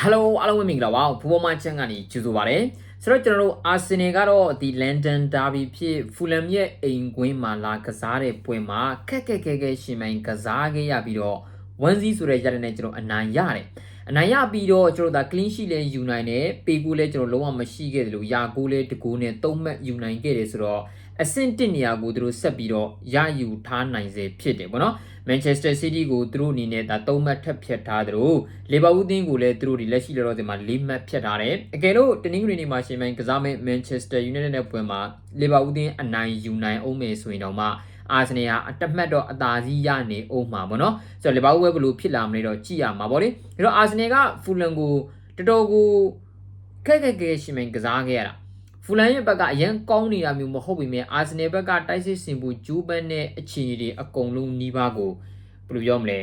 ဟယ်လိုအားလုံးပဲမင်္ဂလာပါဘူဘောမချန်ကနေကြိုဆိုပါရစေဆိုတော့ကျွန်တော်တို့အာဆင်နယ်ကတော့ဒီလန်ဒန်ဒါဘီဖြစ်ဖူလမ်ရဲ့အိမ်ကွင်းမှာလာကစားတဲ့ပွဲမှာခက်ခက်ခဲခဲရှင်မိုင်ကစားခဲ့ရပြီးတော့1 0ဆိုတဲ့ရတဲ့နဲ့ကျွန်တော်အနိုင်ရတယ်အနိုင်ရပြီးတော့ကျွန်တော်ဒါ clean sheet လည်းယူနိုင်တယ်ပေကူလည်းကျွန်တော်လုံးဝမရှိခဲ့တယ်လို့ယာကိုလည်းတကူနဲ့သုံးမှတ်ယူနိုင်ခဲ့တယ်ဆိုတော့ အဆင့်1နေရာကိုသူတို့ဆက်ပြီးတော့ရယူထားနိုင်စေဖြစ်တယ်ပေါ့နော် Manchester City ကိုသူတို့အနေနဲ့ဒါ3မှတ်ထပ်ဖြတ်ထားသလိုလီဗာပူးတင်းကိုလည်းသူတို့ဒီလက်ရှိလောလောဆယ်မှာ4မှတ်ဖြတ်ထားတယ်အကယ်လို့တနင်္ဂနွေနေ့မှာရှင်မိုင်ကစားမဲ့ Manchester United နဲ့ပွဲမှာလီဗာပူးတင်းအနိုင်ယူနိုင်အောင်မယ်ဆိုရင်တော့မှအာဆင်နယ်ဟာအတက်မှတ်တော့အသာစီးရနေအောင်မှာပေါ့နော်ဆိုတော့လီဗာပူးဘယ်လိုဖြစ်လာမလဲတော့ကြည့်ရမှာပေါ့လေဒါတော့အာဆင်နယ်ကဖူလန်ကိုတော်တော်ကိုခက်ခက်ခဲရှင်မိုင်ကစားခဲ့ရတာ ဖူလန်ရဲ့ဘက်ကအရန်ကောင်းနေတာမျိုးမဟုတ်ပေမဲ့အာဆင်နယ်ဘက်ကတိုက်စစ်စင်ဖို့ဂျူးပန်နဲ့အခြေအနေတွေအကုန်လုံးနှီးပါးကိုဘယ်လိုပြောမလဲ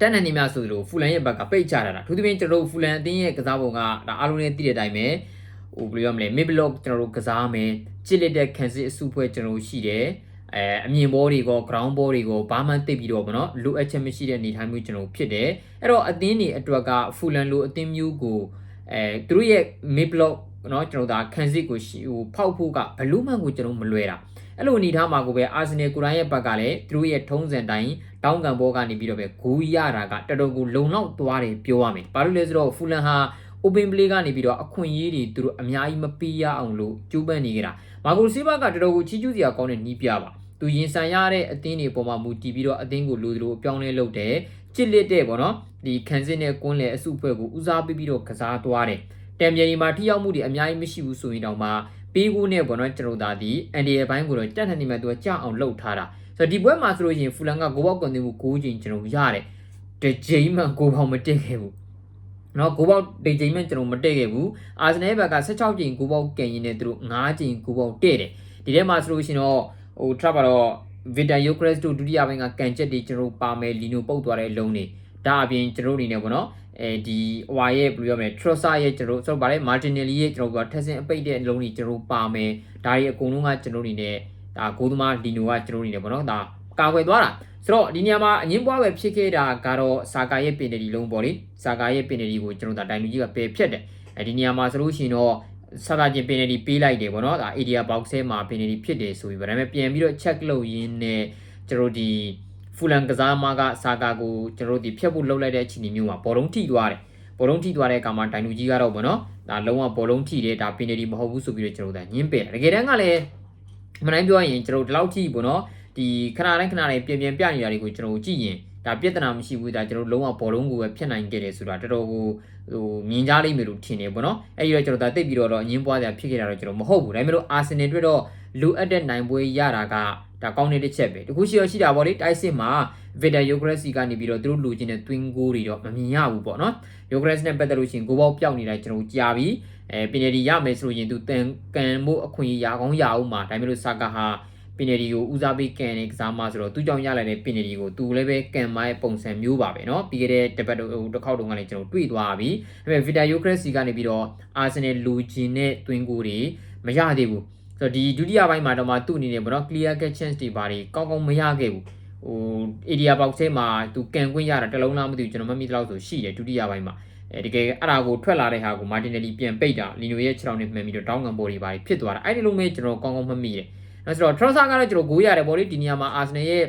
တက်နေနေများဆိုသလိုဖူလန်ရဲ့ဘက်ကပိတ်ချတာတာသူတပင်းကျွန်တော်တို့ဖူလန်အသင်းရဲ့ကစားပုံကဒါအားလုံးလည်းသိတဲ့အတိုင်းပဲဟိုဘယ်လိုပြောမလဲ mid block ကျွန်တော်တို့ကစားမယ်ချစ်လက်တဲ့ခံစစ်အစုဖွဲ့ကျွန်တော်တို့ရှိတယ်အဲအမြင်ဘောတွေကော ground ball တွေကိုဘာမှသိပြီးတော့ဗောနော်လိုအပ်ချက်မရှိတဲ့အနေအထားမျိုးကျွန်တော်ဖြစ်တယ်အဲ့တော့အသင်းတွေအတွက်ကဖူလန်လိုအသင်းမျိုးကိုအဲသူတို့ရဲ့ mid block เนาะကျွန်တော်ဒါခံစစ်ကိုရှိဟိုဖောက်ဖို့ကဘလို့မှကိုကျွန်တော်မလွယ်တာအဲ့လိုအနေထားမှာကိုပဲအာဆင်နယ်ကိုရိုင်းရဲ့ဘက်ကလည်းသူတို့ရဲ့ထုံးစံတိုင်းတောင်းကန်ဘောကနေပြီးတော့ပဲဂူရတာကတော်တော်ကိုလုံလောက်သွားတယ်ပြောရမယ်ဘာလို့လဲဆိုတော့ဖူလန်ဟာ open play ကနေပြီးတော့အခွင့်အရေးတွေသူတို့အများကြီးမပေးရအောင်လို့ကြိုးပမ်းနေကြတာမာကိုစီးဘာကတော်တော်ကိုချီးကျူးစရာကောင်းတဲ့နီးပြပါသူရင်ဆိုင်ရတဲ့အသင်းတွေပေါ်မှာမူတည်ပြီးတော့အသင်းကိုလိုသလိုအပြောင်းလဲလုပ်တယ်ချစ်လက်တဲ့ပေါ့နော်ဒီခံစစ်နဲ့ကွန်းလေအစုအဖွဲ့ကိုဦးစားပေးပြီးတော့ကစားသွားတယ် တံမြန်ရီမှာထိရောက်မှုတွေအများကြီးမရှိဘူးဆိုရင်တောင်မှပေးကူးနဲ့ပေါ့နော်ကျွန်တော်ဒါဒီအန်ဒီရဲ့ဘိုင်းကိုတော့တက်ထန်နေမှသူကကြောက်အောင်လှုပ်ထားတာဆိုတော့ဒီပွဲမှာဆိုလို့ရှိရင်ဖူလန်ကဂိုးပေါက်ကွန်တင်မှု9ချိန်ကျွန်တော်ရတယ်တကြိမ်မှဂိုးပေါက်မတက်ခဲ့ဘူးနော်ဂိုးပေါက်တကြိမ်မှကျွန်တော်မတက်ခဲ့ဘူးအာဆင်နယ်ဘက်က16ချိန်ဂိုးပေါက်ကန်ရင်နဲ့သူတို့9ချိန်ဂိုးပေါက်တဲ့တယ်ဒီထဲမှာဆိုလို့ရှိရင်တော့ဟို trap ကတော့ Vita Eucharist တို့ဒုတိယပိုင်းကကန်ချက်တွေကျွန်တော်ပါမယ်လီနိုပုတ်သွားတဲ့အလုံးတွေဒါအပြင်ကျွန်တော်အနေနဲ့ပေါ့နော် အဲဒီဟွာရဲ့ဘယ်လိုပြောမလဲ Trossard ရဲ့ကျွန်တော်ဆိုတော့ဗါလဲ Martinelli ရဲ့ကျွန်တော်ကထက်ဆင်အပိတ်တဲ့အလုံးတွေကျွန်တော်ပါမယ်ဒါတွေအကုန်လုံးကကျွန်တော်အနေနဲ့ဒါဂိုးသမားလီနိုကကျွန်တော်အနေနဲ့ပေါ့နော်ဒါကာကွယ်သွားတာဆိုတော့ဒီနေရာမှာအငင်းပွားပဲဖြစ်ခဲ့တာကတော့ဆာကာရဲ့ပင်နယ်ဒီလုံးပေါ့လေဆာကာရဲ့ပင်နယ်ဒီကိုကျွန်တော်ဒါတိုင်လူကြီးကပယ်ဖြတ်တယ်အဲဒီနေရာမှာဆိုလို့ရှိရင်တော့ဆာကာချင်းပင်နယ်ဒီပေးလိုက်တယ်ပေါ့နော်ဒါ area box ထဲမှာပင်နယ်ဒီဖြစ်တယ်ဆိုပြီးဗဒါပေမဲ့ပြန်ပြီးတော့ check လုပ်ရင်းနဲ့ကျွန်တော်ဒီ ဖူလန်ကစားမကဆာကာကိုကျွန်တော်ဒီဖြတ်ဖို့လှုပ်လိုက်တဲ့အခြေအနေမျိုးမှာဘောလုံးထိသွားတယ်ဘောလုံးထိသွားတဲ့အခါမှာဒိုင်လူကြီးကတော့ဗောနော်ဒါလုံးဝဘောလုံးထိတယ်ဒါပင်နယ်ဒီမဟုတ်ဘူးဆိုပြီးတော့ကျွန်တော်ဒါညင်းပယ်တယ်တကယ်တမ်းကလည်းမနိုင်ပြောရင်ကျွန်တော်ဒီလောက်ထိဗောနော်ဒီခဏတိုင်းခဏတိုင်းပြင်ပြင်ပြနေတာတွေကိုကျွန်တော်ကြည့်ရင်ဒါပြဿနာမရှိဘူးဒါကျွန်တော်လုံးဝဘောလုံးကိုပဲဖြတ်နိုင်ခဲ့တယ်ဆိုတာတော်တော်ကိုဟိုမြင်ကြလိမ့်မယ်လို့ထင်တယ်ပေါ့နော်အဲ့ဒီတော့ကျွန်တော်ဒါတိတ်ပြီးတော့အငင်းပွားစရာဖြစ်ခဲ့တာတော့ကျွန်တော်မဟုတ်ဘူးဒါပေမဲ့လို့အာဆင်နယ်အတွက်တော့ လိုအပ်တဲ့နိုင်ပွဲရတာကဒါကောင်းတဲ့တစ်ချက်ပဲတခုရှိရရှိတာပေါ့လေတိုက်စစ်မှာ Vita Eucharist ကနေပြီးတော့သူတို့လူချင်းတဲ့ twin goal တွေတော့မမြင်ရဘူးပေါ့နော် Eucharist နဲ့ပတ်သက်လို့ရှိရင်ကိုပေါက်ပျောက်နေတာကျွန်တော်ကြာပြီအဲပင်နယ်ဒီရမယ်ဆိုလို့ရင်သူတန်ကန်မှုအခွင့်အရာကောင်းရအောင်မှာဒါပေမဲ့လို့ဆာကာဟာပင်နယ်ဒီကိုဦးစားပေးကန်နေကစားမှဆိုတော့သူကြောင့်ရလာတဲ့ပင်နယ်ဒီကိုသူလည်းပဲကန်မရဲ့ပုံစံမျိုးပါပဲเนาะပြီးခဲ့တဲ့တပတ်ဟိုတစ်ခေါက်တုန်းကလည်းကျွန်တော်တွေ့သွားပြီဒါပေမဲ့ Vita Eucharist ကနေပြီးတော့ Arsenal လူချင်းတဲ့ twin goal တွေမရသေးဘူး ဆိုတော့ဒီဒုတိယပိုင်းမှာတော့မှသူ့အနေနဲ့ပေါ့နော် clear cut chance တွေဘာတွေကောင်းကောင်းမရခဲ့ဘူးဟို area box ထဲမှာသူကန်ခွင့်ရတာတစ်လုံးလားမသိဘူးကျွန်တော်မမိသလောက်ဆိုရှိတယ်ဒုတိယပိုင်းမှာအဲတကယ်အဲ့ဒါကိုထွက်လာတဲ့ဟာကိုမာတင်နယ်လီပြန်ပိတ်တာလီနိုရဲ့ခြေထောက်နဲ့မှန်ပြီးတော့တောင်းကန်ပေါ်တွေဘာတွေဖြစ်သွားတာအဲ့ဒီလိုမျိုးကျွန်တော်ကောင်းကောင်းမမိတယ်အဲဆိုတော့ Trossard ကတော့ကျွန်တော်ဂိုးရတယ်ပေါ့လေဒီနေရာမှာ Arsenal ရဲ့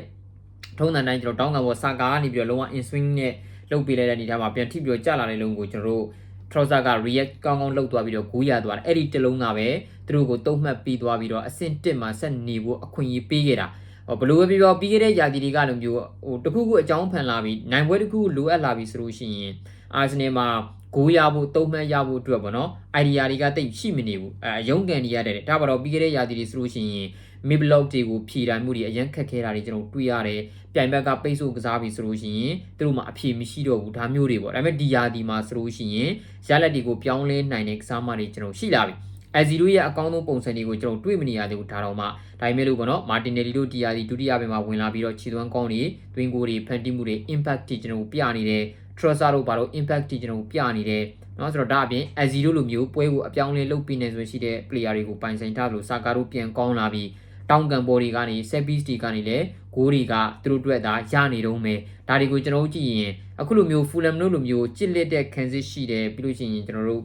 ထုံးစံတိုင်းကျွန်တော်တောင်းကန်ပေါ်ဆာကာကနေပြီးတော့လုံးဝ in swing နဲ့လုတ်ပေးလိုက်တဲ့အနေထားမှာပြန်ထိပြီးတော့ကြာလာတဲ့လုံးကိုကျွန်တော်တို့ Trossard က react ကောင်းကောင်းလုပ်သွားပြီးတော့ဂိုးရသွားတယ်အဲ့ဒီတလုံးကပဲသူတို့ကိုတုံ့မှတ်ပြီးသွားပြီးတော့အဆင့်1မှာဆက်နေဖို့အခွင့်အရေးပေးခဲ့တာဟောဘလို့ပဲပြောပြောပြီးခဲ့တဲ့ယာတီတွေကလိုမျိုးဟိုတခုခုအကြောင်းဖန်လာပြီးနိုင်ပွဲတခုလိုအပ်လာပြီးဆိုလို့ရှိရင် အာဆင်နယ်မှာဂိုးရဖို့တုံ့မှတ်ရဖို့အတွက်ပေါ့နော်အိုင်ဒီယာတွေကတိတ်ရှိမနေဘူးအဲရုံးကန်နေရတယ်ဒါပါတော့ပြီးခဲ့တဲ့ယာတီတွေဆိုလို့ရှိရင် mid block တွေကိုဖြည်တိုင်းမှုတွေအရင်ခက်ခဲတာတွေကျွန်တော်တွေ့ရတယ်ပြိုင်ဘက်ကပိတ်ဆို့ကစားပြီးဆိုလို့ရှိရင်သူတို့မှအဖြေမရှိတော့ဘူးဒါမျိုးတွေပေါ့ဒါပေမဲ့ဒီယာဒီမှာဆိုလို့ရှိရင်ရလက်တွေကိုပြောင်းလဲနိုင်တဲ့ကစားမတွေကျွန်တော်ရှိလာပြီအဲဇီရိုရဲ့အကောင်းဆုံးပုံစံတွေကိုကျွန်တော်တွေ့မနေရသေးဘူးဒါတော့မှဒါပေမဲ့လို့ပေါ့နော်မာတင်နယ်လီတို့ဒီယာဒီဒုတိယပိုင်းမှာဝင်လာပြီးတော့ခြေသွမ်းကောင်းတွေတွင်းကိုတွေဖန်တီးမှုတွေ impact တွေကျွန်တော်ပြနေတယ် Trossard တို့ဘာလို့ impact တွေကျွန်တော်ပြနေတယ်နော်ဆိုတော့ဒါအပြင်အဇီရိုလိုမျိုးပွဲကိုအပြောင်းလဲလုပ်ပြီးနေဆိုရှိတဲ့ player တွေကိုပိုင်ဆိုင်ထားလို့စာကာတို့ပြန်ကောင်းလာပြီးတောင်ကန်ပေါ်တွေကနေ set piece တွေကနေလည်းဂိုးတွေကသူတို့အတွက်ဒါရနေတော့မယ်ဒါတွေကိုကျွန်တော်တို့ကြည့်ရင်အခုလိုမျိုး Fulham တို့လိုမျိုးကြစ်လက်တဲ့ခံစစ်ရှိတယ်ပြီးလို့ရှိရင်ကျွန်တော်တို့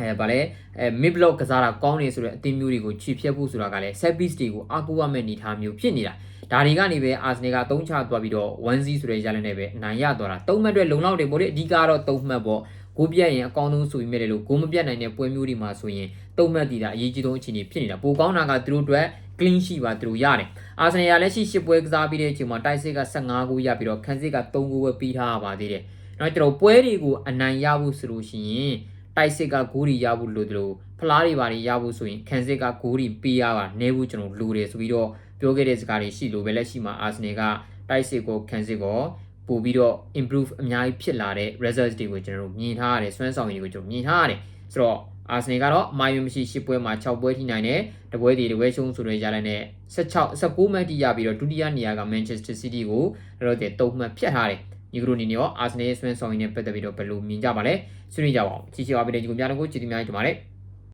အဲဗာလဲအဲ mid block ကစားတာကောင်းနေဆိုတဲ့အသင်းမျိုးတွေကိုခြေဖြတ်ဖို့ဆိုတာကလည်း set piece တွေကိုအကူရမဲ့အနေထားမျိုးဖြစ်နေတာဒါတွေကနေပဲ Arsenal ကသုံးချသွားပြီးတော့1-0ဆိုတဲ့ရလနဲ့ပဲအနိုင်ရသွားတာ၃မှတ်အတွက်လုံလောက်တယ်ပေါ့လေအဓိကတော့၃မှတ်ပေါ့ဂိုးပြတ်ရင်အကောင်းဆုံးဆိုပြီးမြဲတယ်လို့ဂိုးမပြတ်နိုင်တဲ့ပွဲမျိုးတွေမှာဆိုရင်၃မှတ်တည်တာအရေးကြီးဆုံးအခြေအနေဖြစ်နေတာပိုကောင်းတာကသူတို့အတွက် clean sheet ပါသူတို့ရတယ်အာဆင်နယ်ကလည်းရှိ၈ပွဲကစားပြီးတဲ့အချိန်မှာတိုက်စစ်က15ဂိုးရပြီးတော့ခန်းစစ်က3ဂိုးပဲပြီးထားရပါသေးတယ်။နောက်ကျွန်တော်ပွဲတွေကိုအနိုင်ရဖို့ဆိုလို့ရှိရင် တိုက်စစ်ကဂိုးတွေရဖို့လိုတယ်လို့ဖလားတွေပါတွေရဖို့ဆိုရင်ခန်းစစ်ကဂိုးတွေပေးရပါနေဖို့ကျွန်တော်လိုတယ်ဆိုပြီးတော့ပြောခဲ့တဲ့စကားတွေရှိလို့ပဲလက်ရှိမှာအာဆင်နယ်ကတိုက်စစ်ကိုခန်းစစ်ကိုပို့ပြီးတော့ improve အများကြီးဖြစ်လာတဲ့ results တွေကိုကျွန်တော်တို့မြင်ထားရတယ်စွမ်းဆောင်ရည်တွေကိုကျွန်တော်မြင်ထားရတယ်ဆိုတော့အာဆင်နယ်ကတော့အမာယုံမရှိ၈ပွဲမှာ6ပွဲထိနိုင်တယ်တပွဲတည်တပွဲရှုံးဆိုတဲ့ရလနဲ့16 19မှတ်တိရပြီးတော့ဒုတိယနေရာက Manchester City ကိုတော့တဲ့3မှတ်ဖြတ်ထားတယ် ညီကတို့အနေနဲ့ရောအာဆင်နယ်ရဲ့စွမ်းဆောင်ရည်နဲ့ပတ်သက်ပြီးတော့ဘယ်လိုမြင်ကြပါလဲဆွေးနွေးကြပါအောင်ချီချီပါပေးတဲ့ဒီကိုများတော့ကိုချီတီများကြပါမယ်